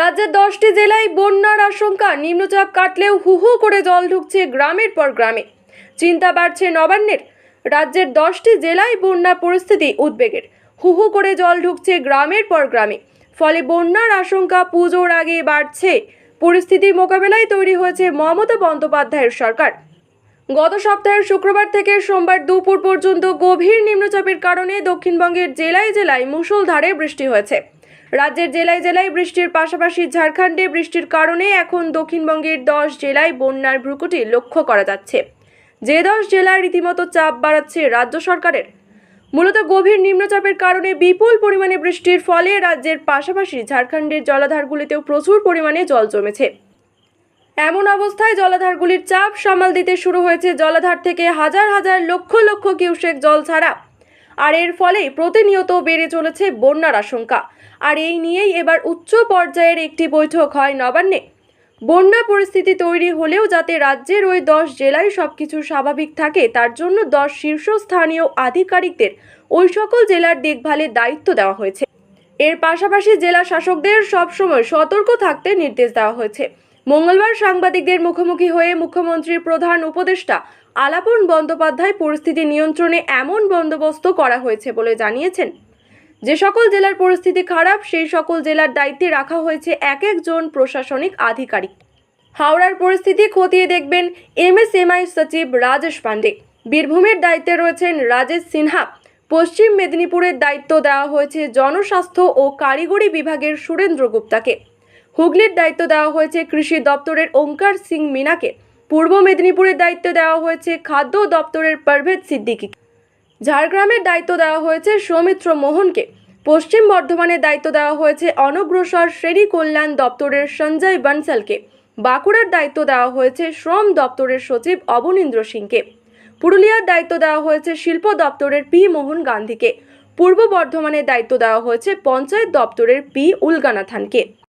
রাজ্যের দশটি জেলায় বন্যার আশঙ্কা, নিম্নচাপ কাটলেও হু হু করে জল ঢুকছে গ্রামের পর গ্রামে। চিন্তা বাড়ছে নবান্নের। রাজ্যের দশটি জেলায় বন্যা পরিস্থিতি উদ্বেগের। হু হু করে জল ঢুকছে গ্রামের পর গ্রামে। ফলে বন্যার আশঙ্কা পুজোর আগে বাড়ছে। পরিস্থিতির মোকাবেলায় তৈরি হয়েছে মমতা বন্দ্যোপাধ্যায়ের সরকার। গত সপ্তাহের শুক্রবার থেকে সোমবার দুপুর পর্যন্ত গভীর নিম্নচাপের কারণে দক্ষিণবঙ্গের জেলায় জেলায় মুষলধারে বৃষ্টি হয়েছে। রাজ্যের জেলায় জেলায় বৃষ্টির পাশাপাশি ঝাড়খণ্ডে বৃষ্টির কারণে এখন দক্ষিণবঙ্গের দশ জেলায় বন্যার ভ্রুকুটি লক্ষ্য করা যাচ্ছে। যে দশ জেলায় রীতিমতো চাপ বাড়াচ্ছে রাজ্য সরকারের। মূলত গভীর নিম্নচাপের কারণে বিপুল পরিমাণে বৃষ্টির ফলে রাজ্যের পাশাপাশি ঝাড়খণ্ডের জলাধারগুলিতেও প্রচুর পরিমাণে জল জমেছে। এমন অবস্থায় জলাধারগুলির চাপ সামাল দিতে শুরু হয়েছে জলাধার থেকে হাজার হাজার লক্ষ লক্ষ কিউসেক জল ছাড়া। আর এর ফলে প্রতিনিয়ত বেড়ে চলেছে বন্যার আশঙ্কা। আর এই নিয়েই এবার উচ্চ পর্যায়ের একটি বৈঠক হয় নবান্নে। বন্যা পরিস্থিতি তৈরি হলেও যাতে রাজ্যের ওই দশ জেলায় সবকিছু স্বাভাবিক থাকে, তার জন্য দশ শীর্ষস্থানীয় আধিকারিকদের ওই সকল জেলার দেখভালের দায়িত্ব দেওয়া হয়েছে। এর পাশাপাশি জেলা শাসকদের সবসময় সতর্ক থাকতে নির্দেশ দেওয়া হয়েছে। মঙ্গলবার সাংবাদিকদের মুখোমুখি হয়ে মুখ্যমন্ত্রীর প্রধান উপদেষ্টা আলাপন বন্দ্যোপাধ্যায় পরিস্থিতি নিয়ন্ত্রণে এমন বন্দোবস্ত করা হয়েছে বলে জানিয়েছেন। যে সকল জেলার পরিস্থিতি খারাপ, সেই সকল জেলার দায়িত্বে রাখা হয়েছে এক একজন প্রশাসনিক আধিকারিক। হাওড়ার পরিস্থিতি খতিয়ে দেখবেন এমএসএমআই সচিব রাজেশ পান্ডে বীরভূমের দায়িত্বে রয়েছেন রাজেশ সিনহা। পশ্চিম মেদিনীপুরের দায়িত্ব দেওয়া হয়েছে জনস্বাস্থ্য ও কারিগরি বিভাগের সুরেন্দ্র গুপ্তাকে। হুগলির দায়িত্ব দেওয়া হয়েছে কৃষি দপ্তরের ওঙ্কার সিং মিনাকে। পূর্ব মেদিনীপুরের দায়িত্ব দেওয়া হয়েছে খাদ্য দপ্তরের পারভেদ সিদ্দিকি ঝাড়গ্রামের দায়িত্ব দেওয়া হয়েছে সৌমিত্র মোহনকে। পশ্চিম বর্ধমানের দায়িত্ব দেওয়া হয়েছে অনগ্রসর শ্রেণি কল্যাণ দপ্তরের সঞ্জয় বানসালকে। বাঁকুড়ার দায়িত্ব দেওয়া হয়েছে শ্রম দপ্তরের সচিব অবনীন্দ্র সিংকে। পুরুলিয়ার দায়িত্ব দেওয়া হয়েছে শিল্প দপ্তরের পি মোহন গান্ধীকে। পূর্ব বর্ধমানের দায়িত্ব দেওয়া হয়েছে পঞ্চায়েত দপ্তরের পি উলগানাথানকে।